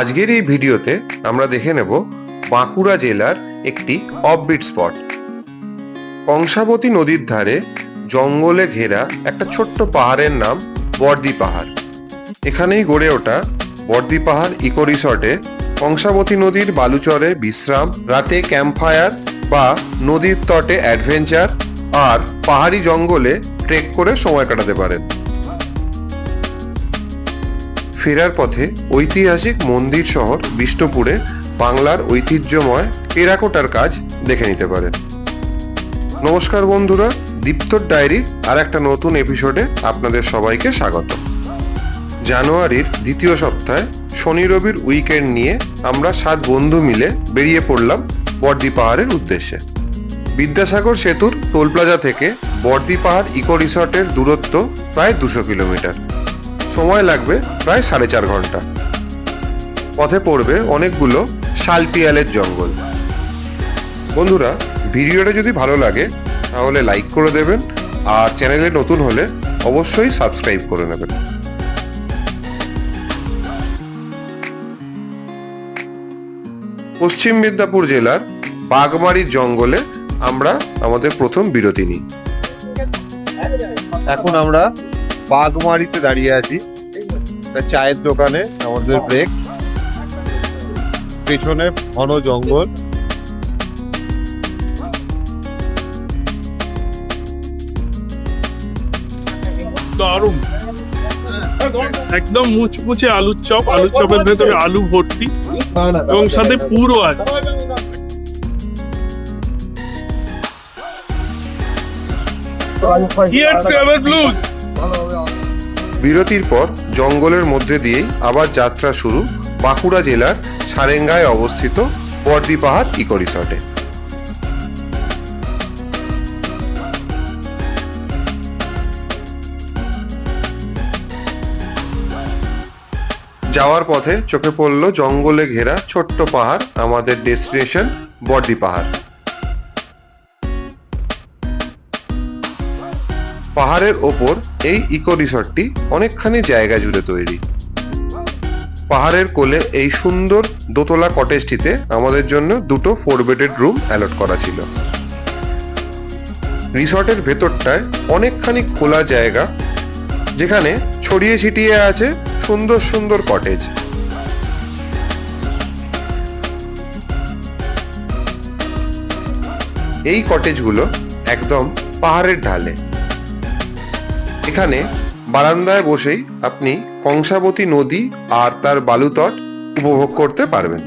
আজকের এই ভিডিওতে আমরা দেখে নেব বাঁকুড়া জেলার একটি অফবিট স্পট কংসাবতী নদীর ধারে জঙ্গলে ঘেরা একটা ছোট্ট পাহাড়ের নাম বর্দি পাহাড়। এখানেই গড়ে ওঠা বর্দি পাহাড় ইকো রিসর্টে কংসাবতী নদীর বালুচরে বিশ্রাম, রাতে ক্যাম্পফায়ার বা নদীর তটে অ্যাডভেঞ্চার আর পাহাড়ি জঙ্গলে ট্রেক করে সময় কাটাতে পারেন। ফেরার পথে ঐতিহাসিক মন্দির শহর বিষ্ণুপুরে বাংলার ঐতিহ্যময় টেরাকোটার কাজ দেখে নিতে পারেন। নমস্কার বন্ধুরা, দীপ্তর ডায়েরির আর একটা নতুন এপিসোডে আপনাদের সবাইকে স্বাগত। জানুয়ারির দ্বিতীয় সপ্তাহে শনি রবির উইকেন্ড নিয়ে আমরা সাত বন্ধু মিলে বেরিয়ে পড়লাম বর্দি পাহাড়ের উদ্দেশ্যে। বিদ্যাসাগর সেতুর টোল প্লাজা থেকে বর্দি পাহাড় ইকো রিসর্টের দূরত্ব প্রায় দুশো কিলোমিটার। সময় লাগবে প্রায় সাড়ে চার ঘণ্টা। পথে পড়বে অনেকগুলো শালপিয়ালের জঙ্গল। বন্ধুরা, ভিডিওটা যদি ভালো লাগে, তাহলে লাইক করে দেবেন আর চ্যানেলে নতুন হলে অবশ্যই সাবস্ক্রাইব করে নেবেন। পশ্চিম মেদিনীপুর জেলার বাগমারির জঙ্গলে আমরা আমাদের প্রথম বিরতি নিই। এখন আমরা বাগমারিতে দাঁড়িয়ে আছি। চায়ের দোকানে, আমাদের ব্রেক পেছনে ঘন জঙ্গল। একদম মুচমুচে আলুর চপ, আলুর চপের ভেতরে আলু ভর্তি। এবং সাথে পুরো আছে। Here's to blues. বিরতির পর জঙ্গলের মধ্যে দিয়েই আবার যাত্রা শুরু বাঁকুড়া জেলার সারেঙ্গায় অবস্থিত বর্দি পাহাড় ইকো রিসর্টে। যাওয়ার পথে চোখে পড়ল জঙ্গলে ঘেরা ছোট্ট পাহাড়, আমাদের ডেস্টিনেশন বর্দি পাহাড় পাহাড়ের ওপর এই ইকো রিসর্টটি অনেকখানি জায়গা জুড়ে তৈরি। পাহাড়ের কোলে এই সুন্দর দোতলা কটেজটিতে আমাদের জন্য দুটো ফোর বেডেড রুম অ্যালট করা ছিল। রিসর্টের ভেতরটায় অনেকখানি খোলা জায়গা, যেখানে ছড়িয়ে ছিটিয়ে আছে সুন্দর সুন্দর কটেজ। এই কটেজগুলো একদম পাহাড়ের ঢালে। এখানে বারান্দায় বসেই আপনি কংসাবতী নদী আর তার বালুতট উপভোগ করতে পারবেন।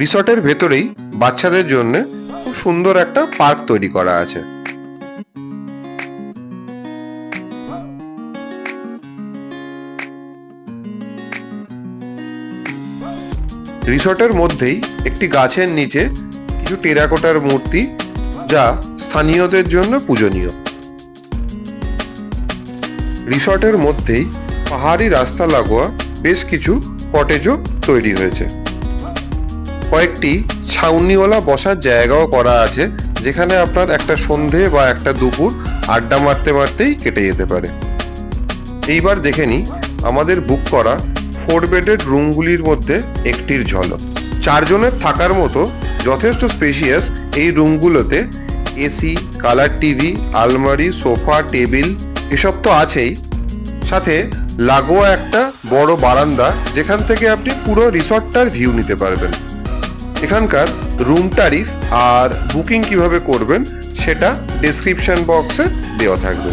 রিসর্টের ভেতরেই বাচ্চাদের জন্য খুব সুন্দর একটা পার্ক তৈরি করা আছে। রিসর্টের মধ্যেই একটি গাছের নিচে কিছু টেরাকোটার মূর্তি যা স্থানীয়দের জন্য পূজনীয়। রিসর্টের মধ্যেই পাহাড়ি রাস্তা লাগোয়া বেশ কিছু কটেজও তৈরি হয়েছে। কয়েকটি ছাউনিওয়ালা বসার জায়গাও করা আছে, যেখানে আপনার একটা সন্ধে বা একটা দুপুর আড্ডা মারতে মারতেই কেটে যেতে পারে। এইবার দেখে নিই আমাদের বুক করা ফোর বেডেড রুমগুলির মধ্যে একটির ঝলক। চারজনের থাকার মতো যথেষ্ট স্পেশিয়াস এই রুমগুলোতে এসি, কালার টিভি, আলমারি, সোফা, টেবিল এসব তো আছেই। সাথে লাগোয়া একটা বড় বারান্দা, যেখান থেকে আপনি পুরো রিসর্টটার ভিউ নিতে পারবেন। এখানকার রুম ট্যারিফ আর বুকিং কীভাবে করবেন, সেটা ডেসক্রিপশন বক্সে দেওয়া থাকবে।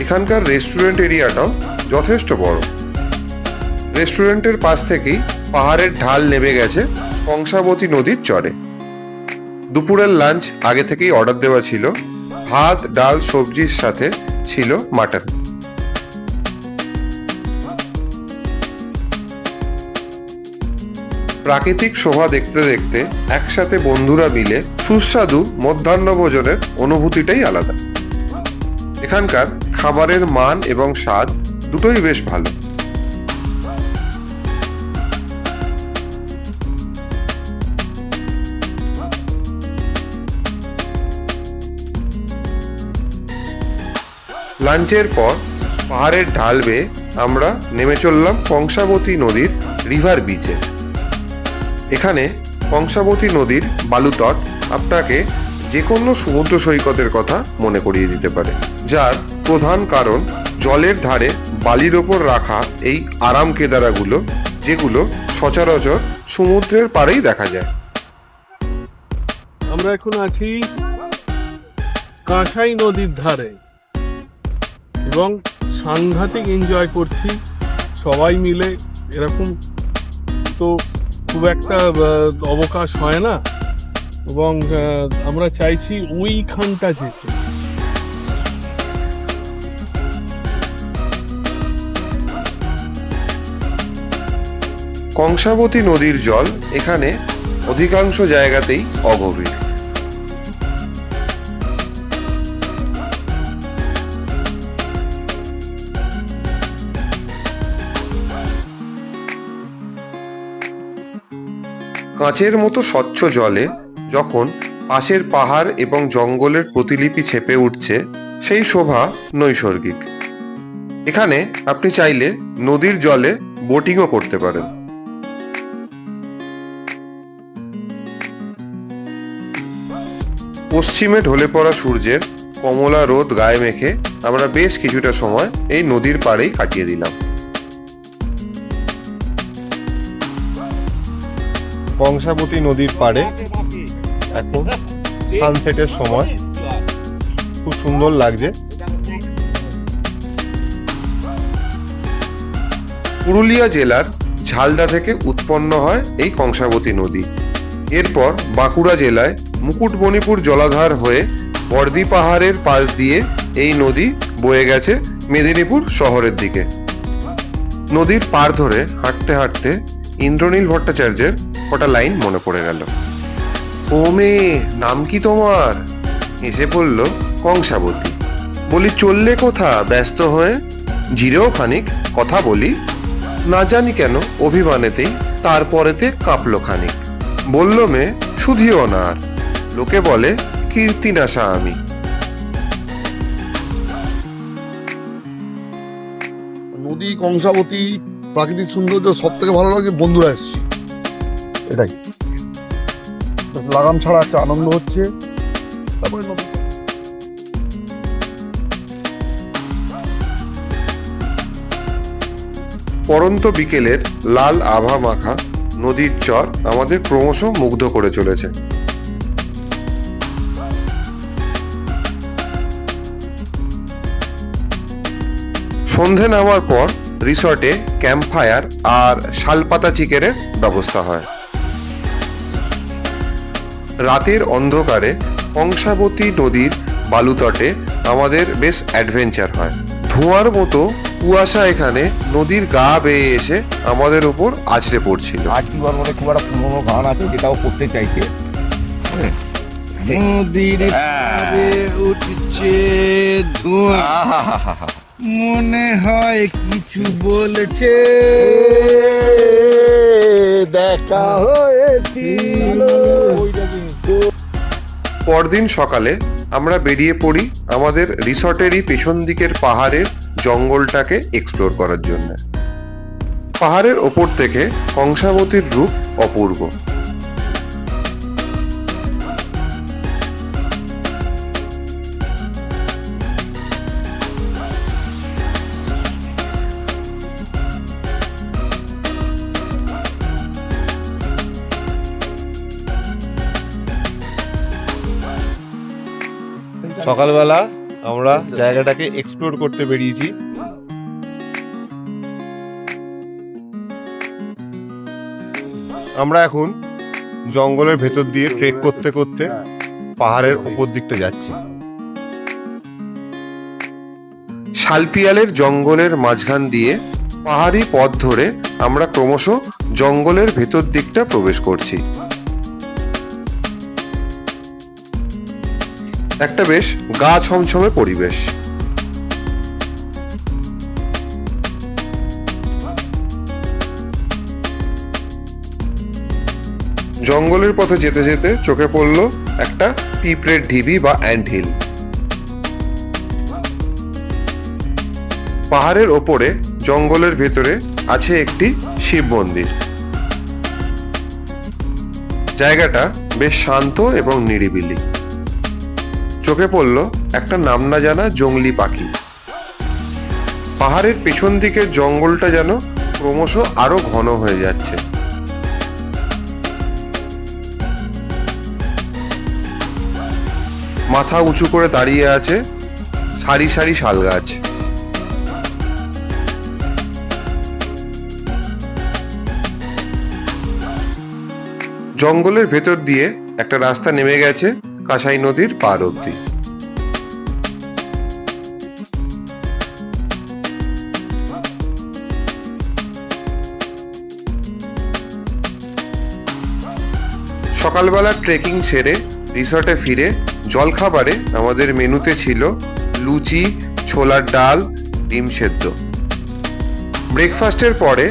এখানকার রেস্টুরেন্ট এরিয়াটাও যথেষ্ট বড়। রেস্টুরেন্টের পাশ থেকেই পাহাড়ের ঢাল নেমে গেছে, কংসাবতী নদীর চরে। দুপুরের লাঞ্চ আগে থেকেই অর্ডার দেওয়া ছিল। ভাত, ডাল, সবজির সাথে ছিল মাটন। প্রাকৃতিক শোভা দেখতে দেখতে একসাথে বন্ধুরা মিলে সুস্বাদু মধ্যাহ্ন ভোজনের অনুভূতিটাই আলাদা। এখানকার খাবারের মান এবং স্বাদ দুটোই বেশ ভালো। লাঞ্চের পর পাহাড়ের ঢাল বেয়ে আমরা নেমে চললাম কংসাবতী নদীর রিভার বিচে। এখানে কংসাবতী নদীর বালুতট আপনাকে যে কোনো সমুদ্র সৈকতের কথা মনে করিয়ে দিতে পারে, যার প্রধান কারণ জলের ধারে বালির ওপর রাখা এই আরাম কেদারাগুলো, যেগুলো সচরাচর সমুদ্রের পাড়েই দেখা যায়। আমরা এখন আছি কাঁসাই নদীর ধারে। এবং সাংঘাতিক এনজয় করছি। সবাই মিলে এরকম তো খুব একটা অবকাশ হয় না। এবং আমরা চাইছি ওইখানটা যেতে। কংসাবতী নদীর জল এখানে অধিকাংশ জায়গাতেই অগভীর। কাঁচের মতো স্বচ্ছ জলে যখন পাশের পাহাড় এবং জঙ্গলের প্রতিলিপি ছেপে উঠছে, সেই শোভা নৈসর্গিক। এখানে আপনি চাইলে নদীর জলে বোটিংও করতে পারেন। পশ্চিমে ঢলে পড়া সূর্যের কমলা রোদ গায়ে মেখে আমরা বেশ কিছুটা সময় এই নদীর পাড়েই কাটিয়ে দিলাম। কংসাবতী নদীর পাড়ে এখন সানসেটের সময়। খুব সুন্দর লাগছে। পুরুলিয়া জেলার ঝালদা থেকে উৎপন্ন হয় এই কংসাবতী নদী। এরপর বাঁকুড়া জেলায় মুকুটমণিপুর জলাধার হয়ে বর্দি পাহাড়ের পাশ দিয়ে এই নদী বয়ে গেছে মেদিনীপুর শহরের দিকে। নদীর পার ধরে হাঁটতে হাঁটতে ইন্দ্রনীল ভট্টাচার্যের কটা লাইন মনে পড়ে গেল। ও মেয়ে, নাম কি তোমার? এসে পড়ল কংসাবতী। বলি, চললে কোথা? ব্যস্ত হয়ে জিরেও খানিক কথা বলি। না জানি কেন অভিমানেতেই তারপরেতে কাঁপলো খানিক। বলল মে শুধিও না আর। লোকে বলে কীর্তিনাশা আমি। নদী কংসাবতী প্রাকৃতিক সৌন্দর্য সব থেকে ভালো লাগে বন্ধুরা এসছি। এটাই। লাগাম ছাড়া একটা আনন্দ হচ্ছে। তারপরে পরন্ত বিকেলের লাল আভা মাখা নদীর চর আমাদের ক্রমশ মুগ্ধ করে চলেছে। সন্ধে নামার পর রিসর্টে ক্যাম্প ফায়ার আর শালপাতা চিকেনের ব্যবস্থা হয়। রাতের অন্ধকারে কংসাবতী নদীর বালুতটে আমাদের বেশ অ্যাডভেঞ্চার হয়। ধোঁয়ার মতো কুয়াশা এখানে নদীর গা বেয়ে এসে আমাদের উপর আছড়ে পড়ছিল। আজকিবার বলে খুব একটা পুরোনো গান আছে যেটাও করতে চাইছে। নদীর উঠছে ধোঁয়া। মনে হয় কিছু বলেছে। দেখা হয়েছিল পরদিন সকালে আমরা বেরিয়ে পড়ি আমাদের রিসর্টেরই পেছন দিকের পাহাড়ের জঙ্গলটাকে এক্সপ্লোর করার জন্য। পাহাড়ের ওপর থেকে কংসাবতীর রূপ অপূর্ব। সকালবেলা আমরা জায়গাটাকে এক্সপ্লোর করতে বেরিয়েছি। আমরা এখন জঙ্গলের ভেতর দিয়ে ট্রেক করতে করতে পাহাড়ের উপর দিকটা যাচ্ছি। শালপিয়ালের জঙ্গলের মাঝখান দিয়ে পাহাড়ি পথ ধরে আমরা ক্রমশ জঙ্গলের ভেতর দিকটা প্রবেশ করছি। একটা বেশ গা ছমছমে পরিবেশ। জঙ্গলের পথে যেতে যেতে চোখে পড়ল একটা পিঁপড়ের ঢিবি বা অ্যান্ট হিল পাহাড়ের ওপরে, জঙ্গলের ভেতরে আছে একটি শিব মন্দির। জায়গাটা বেশ শান্ত এবং নিরিবিলি। চোখে পড়ল একটা নাম না জানা জংলি পাখি। পাহাড়ের পেছন দিকে জঙ্গলটা যেন ক্রমশ আরও ঘন হয়ে যাচ্ছে। মাথা উঁচু করে দাঁড়িয়ে আছে সারি সারি শাল গাছ। জঙ্গলের ভেতর দিয়ে একটা রাস্তা নেমে গেছে। কাঁসাই নদীর পার অব্দি সকালবেলা ট্রেকিং সেরে, রিসর্টে ফিরে, জলখাবারে আমাদের মেনুতে ছিল লুচি, ছোলার ডাল, ডিম সেদ্ধ। ব্রেকফাস্টের পরে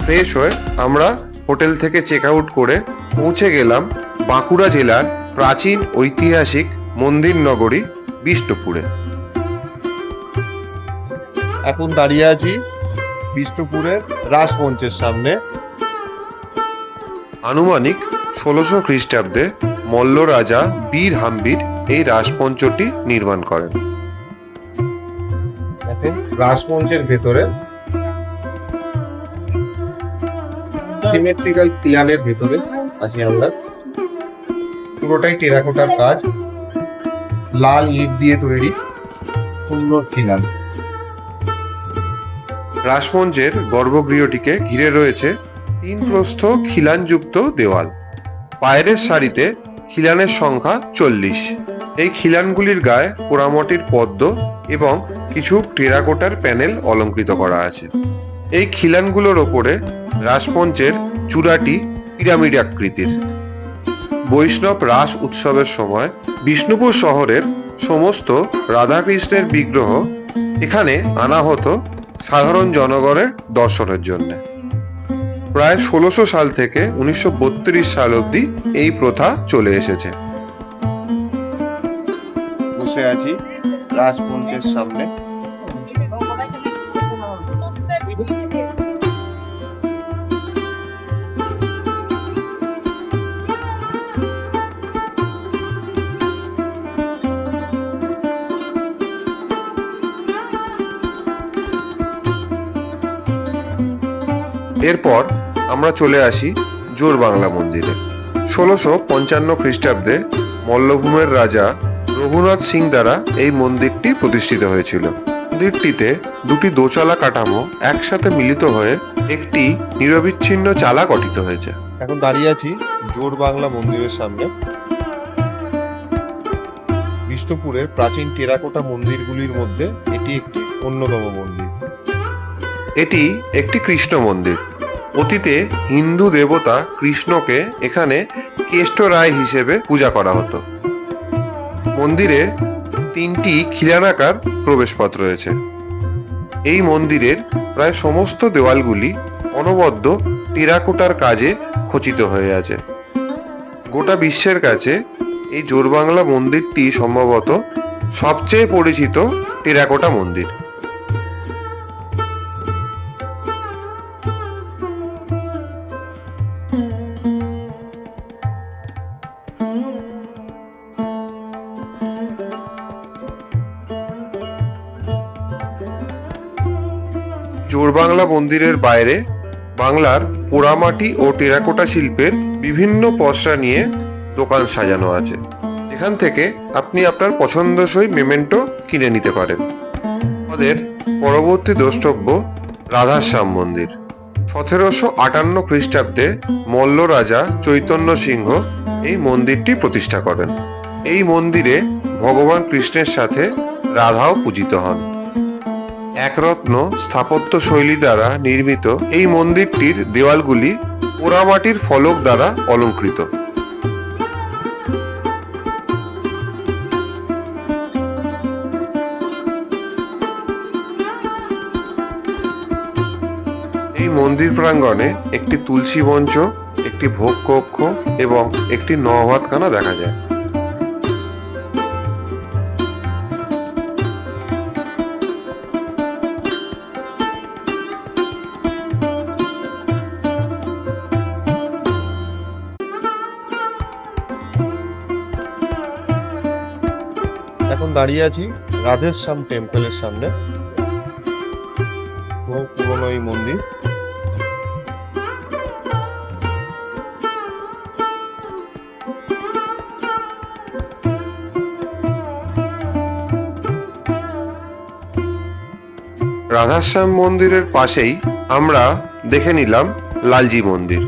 ফ্রেশ হয়ে আমরা হোটেল থেকে চেক আউট করে পৌঁছে গেলাম বাঁকুড়া জেলার প্রাচীন ঐতিহাসিক মন্দির নগরী বিষ্ণুপুরে। এখন দাঁড়িয়ে আছি বিষ্ণুপুরের রাসমঞ্চের সামনে। আনুমানিক ষোলোশো খ্রিস্টাব্দে মল্ল রাজা বীর হাম্বির এই রাজপঞ্চটি নির্মাণ করেন। দেখেন রাসমঞ্চের ভেতরে সিমেট্রিক্যাল প্ল্যানের ভেতরে আছি আমরা। পুরোটাই টেরাকোটার কাজ। লাল ইট দিয়ে তৈরি সুন্দর খিলান। রাসমঞ্চের গর্ভগৃহটিকে ঘিরে রয়েছে তিন প্রস্থ খিলানযুক্ত দেওয়াল। বাইরের সারিতে খিলানের সংখ্যা চল্লিশ। এই খিলানগুলির গায়ে পোড়ামটির পদ্ম এবং কিছু টেরাকোটার প্যানেল অলঙ্কৃত করা আছে। এই খিলানগুলোর ওপরে রাসমঞ্চের চূড়াটি পিরামিড আকৃতির। বৈষ্ণব রাস উৎসবের সময় বিষ্ণুপুর শহরের সমস্ত রাধাকৃষ্ণের বিগ্রহ এখানে আনা হতো সাধারণ জনগণের দর্শনের জন্য। প্রায় ষোলোশো সাল থেকে উনিশশো বত্রিশ সাল অবধি এই প্রথা চলে এসেছে। বসে আছি রাজমঞ্চের সামনে। এরপর আমরা চলে আসি জোর বাংলা মন্দিরে। ষোলোশো পঞ্চান্ন খ্রিস্টাব্দে মল্লভূমের রাজা রঘুনাথ সিং দ্বারা এই মন্দিরটি প্রতিষ্ঠিত হয়েছিল। মন্দিরটিতে দুটি দোচালা কাঠামো একসাথে মিলিত হয়ে একটি নিরবিচ্ছিন্ন চালা গঠিত হয়েছে। এখন দাঁড়িয়ে আছি জোর বাংলা মন্দিরের সামনে। বিষ্ণুপুরের প্রাচীন টেরাকোটা মন্দিরগুলির মধ্যে এটি একটি অন্যতম মন্দির। এটি একটি কৃষ্ণ মন্দির। অতীতে হিন্দু দেবতা কৃষ্ণকে এখানে কেষ্ট রায় হিসেবে পূজা করা হতো। মন্দিরে তিনটি খিলানাকার প্রবেশপথ রয়েছে। এই মন্দিরের প্রায় সমস্ত দেওয়ালগুলি অনবদ্য টেরাকোটার কাজে খচিত হয়ে আছে। গোটা বিশ্বের কাছে এই জোরবাংলা মন্দিরটি সম্ভবত সবচেয়ে পরিচিত টেরাকোটা মন্দির। জোরবাংলা মন্দিরের বাইরে বাংলার পোড়ামাটি ও টেরাকোটা শিল্পের বিভিন্ন পসরা নিয়ে দোকান সাজানো আছে। এখান থেকে আপনি আপনার পছন্দসই মেমেন্টো কিনে নিতে পারেন। আমাদের পরবর্তী দ্রষ্টব্য রাধাশ্যাম মন্দির। সতেরোশো আটান্ন খ্রিস্টাব্দে মল্ল রাজা চৈতন্য সিংহ এই মন্দিরটি প্রতিষ্ঠা করেন। এই মন্দিরে ভগবান কৃষ্ণের সাথে রাধাও পূজিত হন। একরত্ন স্থাপত্য শৈলী দ্বারা নির্মিত এই মন্দিরটির দেওয়ালগুলি পোড়ামাটির ফলক দ্বারা অলঙ্কৃত। এই মন্দির প্রাঙ্গণে একটি তুলসী মঞ্চ, একটি ভোগ কক্ষ এবং একটি নভাতখানা দেখা যায়। দাঁড়িয়ে আছি রাধেশ্যাম টেম্পলের সামনে। বহু পুরনো এই মন্দির রাধাশ্যাম মন্দিরের পাশেই আমরা দেখে নিলাম লালজি মন্দির।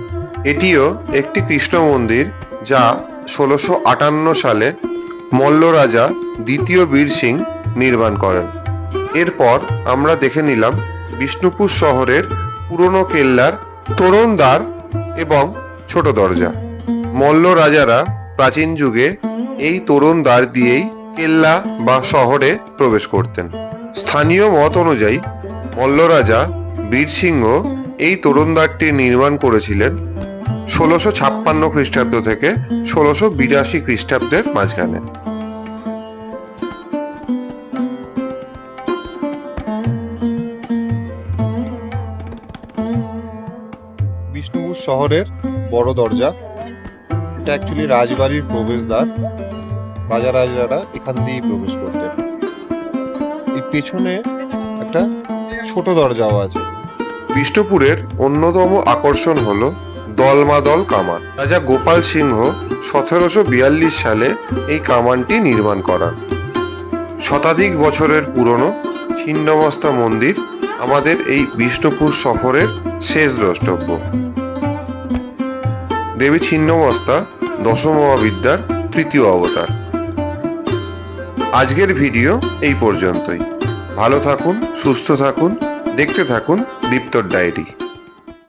এটিও একটি কৃষ্ণ মন্দির যা ষোলোশো আটান্ন সালে মল্ল রাজা দ্বিতীয় বীর সিং নির্মাণ করেন। এরপর আমরা দেখে নিলাম বিষ্ণুপুর শহরের পুরনো কেল্লার তোরণ দ্বার এবং ছোট দরজা। মল্ল রাজারা প্রাচীন যুগে এই তোরণ দ্বার দিয়েই কেল্লা বা শহরে প্রবেশ করতেন। স্থানীয় মত অনুযায়ী মল্ল রাজা বীরসিংহ এই তোরণদ্বারটি নির্মাণ করেছিলেন ষোলোশো ছাপ্পান্ন খ্রিস্টাব্দ থেকে ষোলোশো বিরাশি খ্রিস্টাব্দের মাঝখানে। শহরের বড় দরজা। এটা অ্যাকচুয়ালি রাজবাড়ির প্রবেশদ্বার। রাজা রাজারা এখান দিয়েই প্রবেশ করতেন। এই পেছনে একটা ছোট দরজাও আছে। বিষ্ণুপুরের অন্যতম আকর্ষণ হল দলমাদল কামান। রাজা গোপাল সিংহ সতেরোশো বিয়াল্লিশ সালে এই কামানটি নির্মাণ করান। শতাধিক বছরের পুরনো ছিন্নমস্তা মন্দির আমাদের এই বিষ্ণুপুর সফরের শেষ দ্রষ্টব্য। দেবী ছিন্নমস্তা দশম মহাবিদ্যার তৃতীয় অবতার। আজকের ভিডিও এই পর্যন্তই। ভালো থাকুন, সুস্থ থাকুন, দেখতে থাকুন দীপ্তর ডায়েরি।